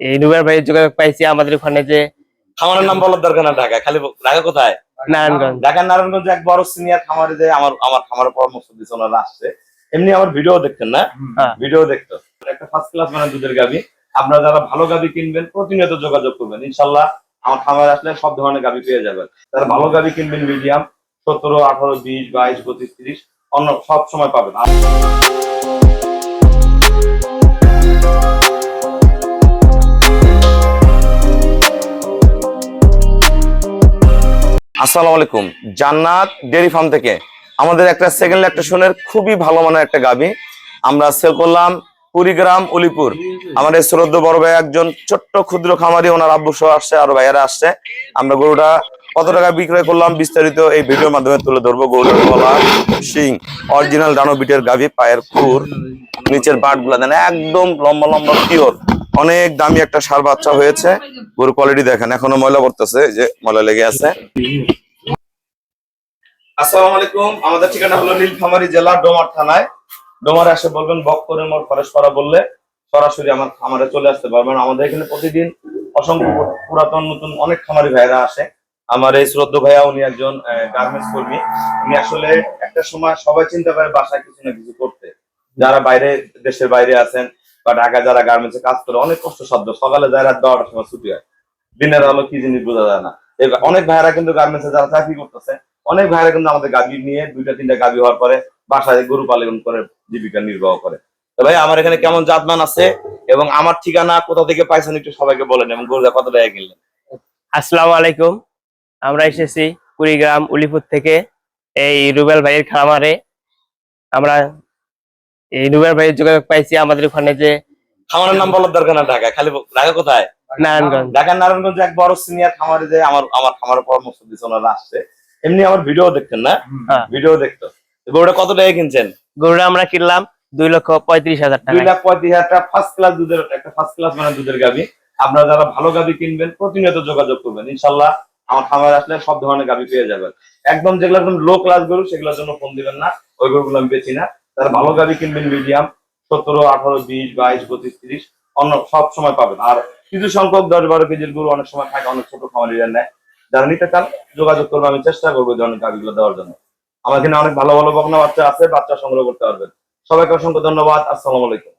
এই নুবের ভাইয়ের যোগাযোগ পাইছি আমাদের ওখানে যে খামারের নাম বলার দরকার না ঢাকা খালি ঢাকা কোথায়? নারায়ণগঞ্জ। ঢাকার নারায়ণগঞ্জে এক বড় সিনিয়র খামারে যে আমার আমার খামারের পরামর্শ ওনারা আসছে। এমনি আমার ভিডিও দেখতেন না? হ্যাঁ। ভিডিও দেখতো। একটা ফার্স্ট ক্লাস মানে দুধের গাবি আপনারা যারা ভালো গাবি কিনবেন প্রতিনিয়ত যোগাযোগ করবেন। ইনশাল্লাহ আমার খামারে আসলে সব ধরনের গাবি পেয়ে যাবেন। যারা ভালো গাবি কিনবেন মিডিয়াম সতেরো আঠারো বিশ বাইশ পঁচিশ তিরিশ অন্য সব সময় পাবেন। আসসালামু আলাইকুম। জান্নাত ডেয়ারি ফার্ম থেকে আমাদের একটা সেকেন্ড ল্যাকটেশনের খুবই ভালো মানের একটা গাবি। আমরা সেল করলাম কুড়িগ্রাম উলিপুর। আমাদের শ্রদ্ধ বড় ভাই একজন ছোট্ট ক্ষুদ্র খামারি, ওনার আব্বু সহ আসছে, আর ভাইয়ারা আসছে। আমরা গরুটা কত টাকা বিক্রয় করলাম বিস্তারিত এই ভিডিওর মাধ্যমে তুলে ধরবো। গরুটার গলা, শিং অরিজিনাল ডানো বিটের গাভি পায়ের খুর, নিচের বাটগুলা দেন একদম লম্বা লম্বা পিওর অনেক দামি একটা সার বাচ্চা হয়েছে। গরু কোয়ালিটি দেখেন, এখনও ময়লা পড়তেছে যে ময়লা লেগে আছে। আসসালামু আলাইকুম, আমাদের ঠিকানা হলো নীলফামারী জেলা, ডোমার থানায়। ডোমারে এসে বলবেন, বক্করের মোড় বললে সরাসরি আমার খামারে চলে আসতে পারবেন। আমাদের এখানে প্রতিদিন অসংখ্য পুরাতন, নতুন অনেক খামারি ভাইরা আসে। আমার এই শ্রদ্ধ ভাইয়া, উনি একজন গার্মেন্টস কর্মী। উনি আসলে একটা সময় সবাই চিন্তা করে বাসায় কিছু না কিছু করতে। যারা বাইরে, দেশের বাইরে আছেন বা ঢাকা যারা গার্মেন্টসে কাজ করে, অনেক কষ্ট সাধ্য। সকালে যায় রাত বারোটার সময় ছুটি হয়। দিনের আলো কি জিনিস বোঝা যায় না। অনেক ভাইরা কিন্তু গার্মেন্টসে যারা চাকরি করতেছে, অনেক ভাইরা কিন্তু আমাদের গাভী নিয়ে দুইটা, তিনটা গাভী হওয়ার পরে বাসায় গরু পালন করে, জীবিকা নির্বাহ করে। তো ভাই, আমার এখানে কেমন জাতমান আছে? এবং আমার ঠিকানা কোথা থেকে পাইছেন একটু সবাইকে বলেন, এবং গরুটা কত টাকা কিনলেন? আসসালামু আলাইকুম। আমরা এসেছি কুড়িগ্রাম, উলিপুর থেকে, এই রুবেল ভাইয়ের খামারে। আমরা এই ভাইয়ের যোগাযোগ পাইছি আমাদের ওখানে যে খামারের নাম বলার দরকার না ঢাকা খালি ঢাকা কোথায়? নারায়ণগঞ্জ। ঢাকার নারায়ণগঞ্জে এক বড় সিনিয়র খামারে যে আমার আমার খামারের পরামর্শ দিচ্ছে ওনারা আসছে। এমনি আমার ভিডিও দেখতেন না? হ্যাঁ। ভিডিও দেখতো। গরুটা কত টাকা কিনছেন? গরুটা আমরা কিনলাম দুই লক্ষ পঁয়ত্রিশ হাজার দুই লাখ পঁয়ত্রিশ হাজার টাকা ফার্স্ট ক্লাস দুধের একটা ফার্স্ট ক্লাস মানে দুধের গাবি আপনারা যারা ভালো গাবি কিনবেন প্রতিনিয়ত যোগাযোগ করবেন। ইনশাল্লাহ আমার খামারে আসলে সব ধরনের গাবি পেয়ে যাবেন। একদম যেগুলো লো ক্লাস গরু সেগুলোর জন্য ফোন দিবেন না। ওই গরুগুলো আমি বেছি না। যারা ভালো গাড়ি কিনবেন মিডিয়াম, সতেরো, আঠারো, বিশ, বাইশ, বত্রিশ, তিরিশ, অন্য সব সময় পাবেন। আর কিছু সংখ্যক দশ, বারো কেজির গরু অনেক সময় থাকে, অনেক ছোট খামারিরা নেয়। যারা নিতে চান, যোগাযোগ করব আমি চেষ্টা করব ধরনের গাবিগুলো দেওয়ার জন্য। আমার এখানে অনেক ভালো ভালো বকনা বাচ্চা আছে, বাচ্চা সংগ্রহ করতে পারবেন। সবাইকে অসংখ্য ধন্যবাদ, আসসালামু আলাইকুম।